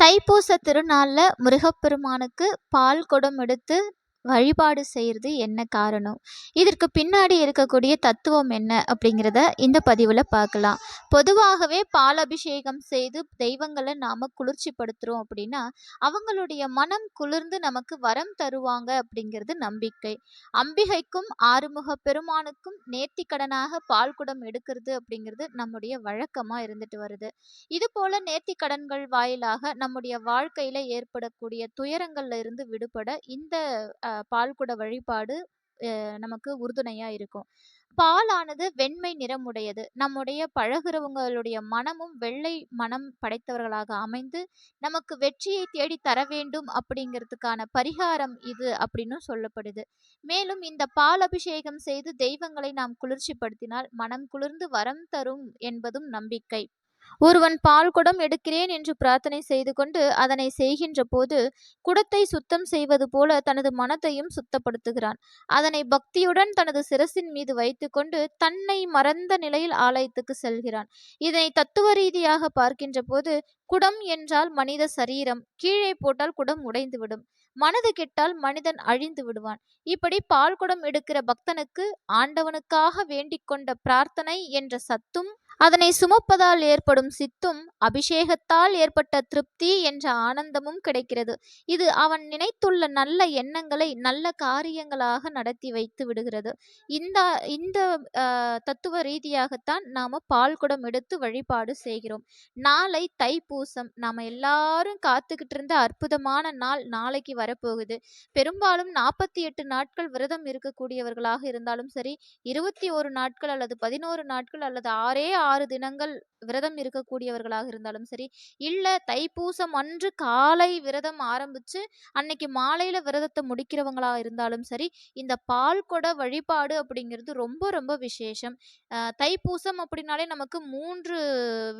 தைப்பூச திருநாளில் முருகப்பெருமானுக்கு பால் குடம் எடுத்து வழிபாடு செய்கிறது என்ன காரணம்? இதற்கு பின்னாடி இருக்கக்கூடிய தத்துவம் என்ன அப்படிங்கிறத இந்த பதிவில் பார்க்கலாம். பொதுவாகவே பால் அபிஷேகம் செய்து தெய்வங்களை நாம் குளிர்ச்சிப்படுத்துகிறோம் அப்படின்னா அவங்களுடைய மனம் குளிர்ந்து நமக்கு வரம் தருவாங்க அப்படிங்கிறது நம்பிக்கை. அம்பிகைக்கும் ஆறுமுக பெருமானுக்கும் நேர்த்திக்கடனாக பால் குடம் எடுக்கிறது அப்படிங்கிறது நம்முடைய வழக்கமாக இருந்துட்டு வருது. இது போல நேர்த்திக்கடன்கள் வாயிலாக நம்முடைய வாழ்க்கையில் ஏற்படக்கூடிய துயரங்கள்ல இருந்து விடுபட இந்த பால்குட வழிபாடு நமக்கு உறுதுணையா இருக்கும். பாலானது வெண்மை நிறமுடையது. நம்முடைய பழகுறவங்களுடைய மனமும் வெள்ளை மனம் படைத்தவர்களாக அமைந்து நமக்கு வெற்றியை தேடி தர வேண்டும் அப்படிங்கிறதுக்கான பரிகாரம் இது அப்படின்னு சொல்லப்படுது. மேலும் இந்த பால் அபிஷேகம் செய்து தெய்வங்களை நாம் குளிர்ச்சிப்படுத்தினால் மனம் குளிர்ந்து வரம் தரும் என்பதும் நம்பிக்கை. ஒருவன் பால் குடம் எடுக்கிறேன் என்று பிரார்த்தனை செய்து கொண்டு அதனை செய்கின்ற போது குடத்தை சுத்தம் செய்வது போல தனது மனத்தையும் சுத்தப்படுத்துகிறான். அதனை பக்தியுடன் தனது சிரசின் மீது வைத்துக்கொண்டு தன்னை மறந்த நிலையில் ஆலயத்துக்கு செல்கிறான். இதனை தத்துவ ரீதியாக பார்க்கின்ற போது குடம் என்றால் மனித சரீரம் கீழே போட்டால் குடம் உடைந்துவிடும். மனது கெட்டால் மனிதன் அழிந்து விடுவான். இப்படி பால் குடம் எடுக்கிற பக்தனுக்கு ஆண்டவனுக்காக வேண்டிக் கொண்ட பிரார்த்தனை என்ற சத்தும் அதனை சுமப்பதால் ஏற்படும் சித்தும் அபிஷேகத்தால் ஏற்பட்ட திருப்தி என்ற ஆனந்தமும் கிடைக்கிறது. இது அவன் நினைத்துள்ள நல்ல எண்ணங்களை நல்ல காரியங்களாக நடத்தி வைத்து விடுகிறது. இந்த இந்த தத்துவ ரீதியாகத்தான் நாம பால் குடம் எடுத்து வழிபாடு செய்கிறோம். நாளை தைப்பூசம். நாம எல்லாரும் காத்துக்கிட்டு இருந்த அற்புதமான நாள் நாளைக்கு வரப்போகுது. பெரும்பாலும் நாற்பத்தி எட்டு நாட்கள் விரதம் இருக்கக்கூடியவர்களாக இருந்தாலும் சரி இருபத்தி ஒரு நாட்கள் அல்லது பதினோரு நாட்கள் அல்லது ஆறே ஆறு தினங்கள் விரதம் இருக்கக்கூடியவர்களாக இருந்தாலும் சரி இல்லை தைப்பூசம் அன்று காலை விரதம் ஆரம்பித்து அன்னைக்கு மாலையில் விரதத்தை முடிக்கிறவங்களா இருந்தாலும் சரி இந்த பால் கொட வழிபாடு அப்படிங்கிறது ரொம்ப ரொம்ப விசேஷம். தைப்பூசம் அப்படின்னாலே நமக்கு மூன்று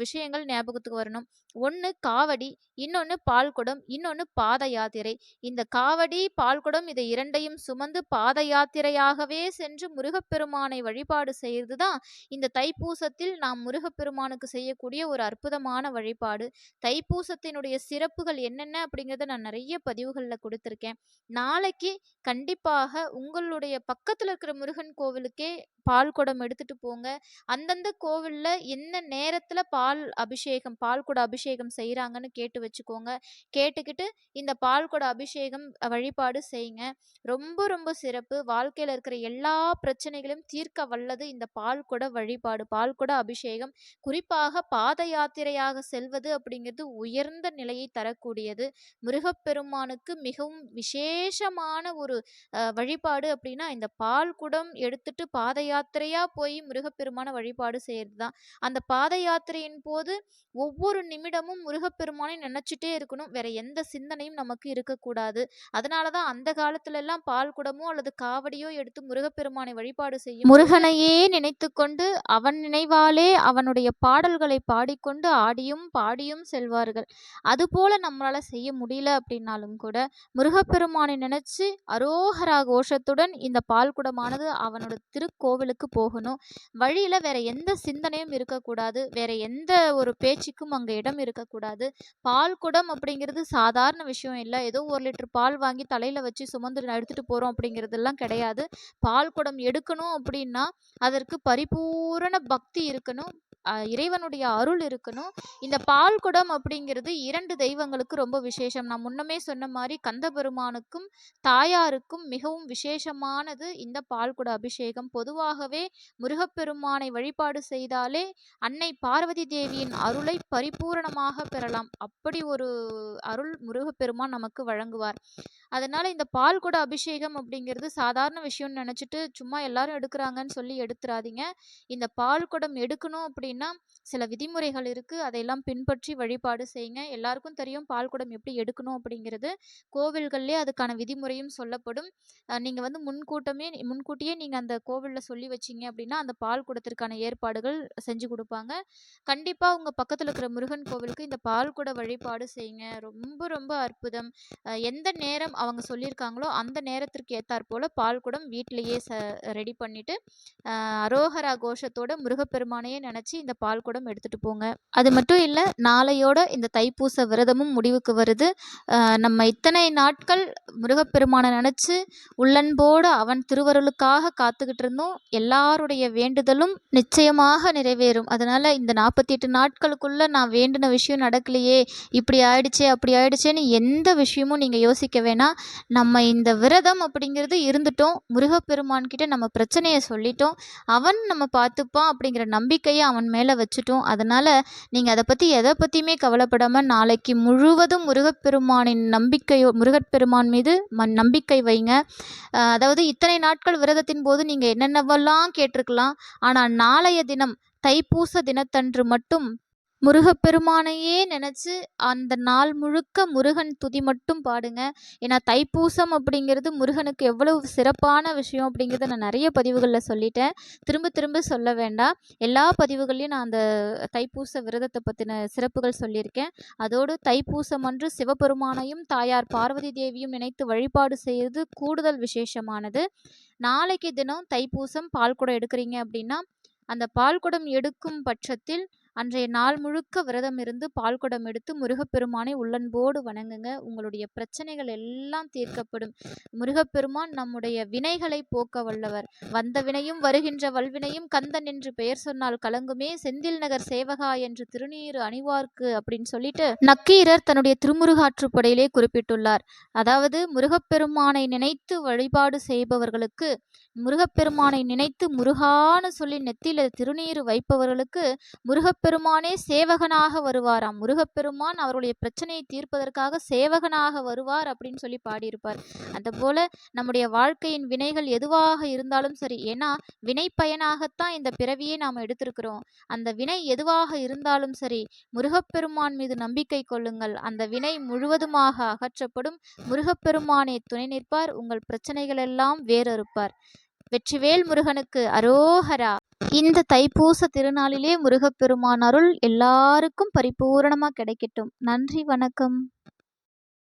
விஷயங்கள் ஞாபகத்துக்கு வரணும். ஒன்று காவடி இன்னொன்று பால்குடம் இன்னொன்று பாத யாத்திரை. இந்த காவடி பால்குடம் இதை இரண்டையும் சுமந்து பாத யாத்திரையாகவே சென்று முருகப்பெருமானை வழிபாடு செய்கிறது தான் இந்த தைப்பூசத்தில் நாம் முருகப்பெருமானுக்கு செய்யக்கூடிய ஒரு அற்புதமான வழிபாடு. தைப்பூசத்தினுடைய சிறப்புகள் என்னென்ன அப்படிங்கிறத நான் நிறைய பதிவுகளில் கொடுத்துருக்கேன். நாளைக்கு கண்டிப்பாக உங்களுடைய பக்கத்தில் இருக்கிற முருகன் கோவிலுக்கே பால் குடம் எடுத்துட்டு போங்க. அந்தந்த கோவில்ல என்ன நேரத்துல பால் அபிஷேகம் பால் குட அபிஷேகம் செய்கிறாங்கன்னு கேட்டு வச்சுக்கோங்க. கேட்டுக்கிட்டு இந்த பால் குட அபிஷேகம் வழிபாடு செய்யுங்க ரொம்ப ரொம்ப சிறப்பு. வாழ்க்கையில இருக்கிற எல்லா பிரச்சனைகளையும் தீர்க்க வல்லது இந்த பால் குட வழிபாடு பால் குட அபிஷேகம். குறிப்பாக பாத யாத்திரையாக செல்வது அப்படிங்கிறது உயர்ந்த நிலையை தரக்கூடியது. முருகப்பெருமானுக்கு மிகவும் விசேஷமான ஒரு வழிபாடு அப்படின்னா இந்த பால் குடம் எடுத்துட்டு பாத யாத்திரையா போய் முருகப்பெருமான வழிபாடு செய்யறது தான் அந்த பாத யாத்திரையின் போது ஒவ்வொரு நிமிடமும் முருகப்பெருமானை நினைச்சிட்டே இருக்கணும். வேற எந்த சிந்தனையும் நமக்கு இருக்கக்கூடாது. அதனாலதான் அந்த காலத்துல எல்லாம் பால் குடமோ அல்லது காவடியோ எடுத்து முருகப்பெருமானை வழிபாடு செய்யும் முருகனையே நினைத்து கொண்டு அவன் நினைவாலே அவனுடைய பாடல்களை பாடிக்கொண்டு ஆடியும் பாடியும் செல்வார்கள். அதுபோல நம்மளால செய்ய முடியல அப்படின்னாலும் கூட முருகப்பெருமானை நினைச்சு அரோகரா கோஷத்துடன் இந்த பால் குடமானது அவனோட திருக்கோவிலுக்கு போகணும். வழியில வேற எந்த சிந்தனையும் இருக்கக்கூடாது. வேற எந்த ஒரு பேச்சுக்கும் அங்கே இடம் இருக்கக்கூடாது. பால் குடம் அப்படிங்கிறது சாதாரண விஷயம் இல்லை. ஏதோ ஒரு லிட்டர் பால் வாங்கி தலையில் வச்சு சுமந்து எடுத்துட்டு போகிறோம் அப்படிங்கிறதெல்லாம் கிடையாது. பால் குடம் எடுக்கணும் அப்படின்னா அதற்கு பரிபூரண பக்தி இருக்கணும். இறைவனுடைய அருள் இருக்கணும். இந்த பால் குடம் அப்படிங்கிறது இரண்டு தெய்வங்களுக்கு ரொம்ப விசேஷம். நான் முன்னமே சொன்ன மாதிரி கந்தபெருமானுக்கும் தாயாருக்கும் மிகவும் விசேஷமானது இந்த பால்குட அபிஷேகம். பொதுவாகவே முருகப்பெருமானை வழிபாடு செய்தாலே அன்னை பார்வதி தேவியின் அருளை பரிபூரணமாக பெறலாம். அப்படி ஒரு அருள் முருகப்பெருமான் நமக்கு வழங்குவார். அதனால இந்த பால்குட அபிஷேகம் அப்படிங்கிறது சாதாரண விஷயம்னு நினைச்சிட்டு சும்மா எல்லாரும் எடுக்கிறாங்கன்னு சொல்லி எடுத்துறாதீங்க. இந்த பால் குடம் எடுக்கணும் அப்படின்னா சில விதிமுறைகள் இருக்குது அதையெல்லாம் பின்பற்றி வழிபாடு செய்யுங்க. எல்லாருக்கும் தெரியும் பால் குடம் எப்படி எடுக்கணும் அப்படிங்கிறது. கோவில்கள்லேயே அதுக்கான விதிமுறையும் சொல்லப்படும். நீங்கள் வந்து முன்கூட்டமே முன்கூட்டியே நீங்கள் அந்த கோவிலில் சொல்லி வச்சீங்க அப்படின்னா அந்த பால் குடத்திற்கான ஏற்பாடுகள் செஞ்சு கொடுப்பாங்க. கண்டிப்பாக உங்கள் பக்கத்தில் இருக்கிற முருகன் கோவிலுக்கு இந்த பால் குட வழிபாடு செய்யுங்க. ரொம்ப ரொம்ப அற்புதம். எந்த நேரம் அவங்க சொல்லியிருக்காங்களோ அந்த நேரத்திற்கு ஏற்றாற்போல் பால் குடம் வீட்டிலேயே ச ரெடி பண்ணிவிட்டு அரோகரா கோஷத்தோட முருகப்பெருமானையே நினச்சி இந்த பால் குடம் எடுத்துகிட்டு போங்க. அது மட்டும் இல்லை நாளையோட இந்த தைப்பூச விரதமும் முடிவுக்கு வருது. நம்ம இத்தனை நாட்கள் முருகப்பெருமானை நினச்சி உள்ளன்போடு அவன் திருவருளுக்காக காத்துக்கிட்டு இருந்தோம். எல்லாருடைய வேண்டுதலும் நிச்சயமாக நிறைவேறும். அதனால் இந்த நாற்பத்தி எட்டு நாட்களுக்குள்ளே நான் வேண்டின விஷயம் நடக்கலையே. இப்படி ஆயிடுச்சே அப்படி ஆயிடுச்சேன்னு எந்த விஷயமும் நீங்கள் யோசிக்க வேணாம். நம்ம இந்த விரதம் அப்படிங்கிறது இருந்துட்டோம். முருகப்பெருமான் கிட்ட நம்ம பிரச்சனையை சொல்லிட்டோம். அவன் நம்ம பார்த்துப்பான் அப்படிங்கிற நம்பிக்கையை அவன் மேலே வச்சுட்டோம். அதனால் நீங்கள் அதை பற்றி எதை பற்றியுமே கவலைப்படாமல் நாளைக்கு முழுவதும் முருகப்பெருமானின் நம்பிக்கையோ முருகப்பெருமான் மீது மன் நம்பிக்கை வைங்க. அதாவது இத்தனை நாட்கள் விரதத்தின் போது நீங்கள் என்னென்னவெல்லாம் கேட்டிருக்கலாம் ஆனால் நாளைய தினம் தைப்பூச தினத்தன்று மட்டும் முருகப்பெருமானையே நினச்சி அந்த நாள் முழுக்க முருகன் துதி மட்டும் பாடுங்க. ஏன்னா தைப்பூசம் அப்படிங்கிறது முருகனுக்கு எவ்வளவு சிறப்பான விஷயம் அப்படிங்கிறத நான் நிறைய பதிவுகளில் சொல்லிட்டேன். திரும்ப திரும்ப சொல்ல வேண்டாம். எல்லா பதிவுகள்லையும் நான் அந்த தைப்பூச விரதத்தை பற்றின சிறப்புகள் சொல்லியிருக்கேன். அதோடு தைப்பூசம் அன்று சிவபெருமானையும் தாயார் பார்வதி தேவியும் இணைத்து வழிபாடு செய்வது கூடுதல் விசேஷமானது. நாளைக்கு தினம் தைப்பூசம் பால் குடம் எடுக்கிறீங்க அப்படின்னா அந்த பால் குடம் எடுக்கும் பட்சத்தில் அன்றைய நாள் முழுக்க விரதம் இருந்து பால் குடம் எடுத்து முருகப்பெருமானை உள்ளன்போடு வணங்குங்க. உங்களுடைய பிரச்சனைகள் எல்லாம் தீர்க்கப்படும். முருகப்பெருமான் நம்முடைய வினைகளை போக்க வல்லவர். வந்த வினையும் வருகின்ற வல்வினையும் கந்தன் என்று பெயர் சொன்னால் கலங்குமே. செந்தில் நகர் சேவகா என்று திருநீரு அணிவார்க்கு அப்படின்னு சொல்லிட்டு நக்கீரர் தன்னுடைய திருமுருகாற்றுப்படையிலே குறிப்பிட்டுள்ளார். அதாவது முருகப்பெருமானை நினைத்து வழிபாடு செய்பவர்களுக்கு முருகப்பெருமானை நினைத்து முருகான்னு சொல்லி நெத்தியில திருநீர் வைப்பவர்களுக்கு முருகப்பெருமானே சேவகனாக வருவாராம். முருகப்பெருமான் அவருடைய பிரச்சனையை தீர்ப்பதற்காக சேவகனாக வருவார் அப்படின்னு சொல்லி பாடியிருப்பார். அதுபோல நம்முடைய வாழ்க்கையின் வினைகள் எதுவாக இருந்தாலும் சரி ஏன்னா வினை பயனாகத்தான் இந்த பிறவியை நாம் எடுத்திருக்கிறோம். அந்த வினை எதுவாக இருந்தாலும் சரி முருகப்பெருமான் மீது நம்பிக்கை கொள்ளுங்கள். அந்த வினை முழுவதுமாக அகற்றப்படும் முருகப்பெருமானே துணை நிற்பார். உங்கள் பிரச்சனைகள் எல்லாம் வேறறுப்பார். வெற்றிவேல் முருகனுக்கு அரோஹரா. இந்த தைப்பூச திருநாளிலே முருகப்பெருமான் அருள் எல்லாருக்கும் பரிபூரணமாக கிடைக்கட்டும். நன்றி வணக்கம்.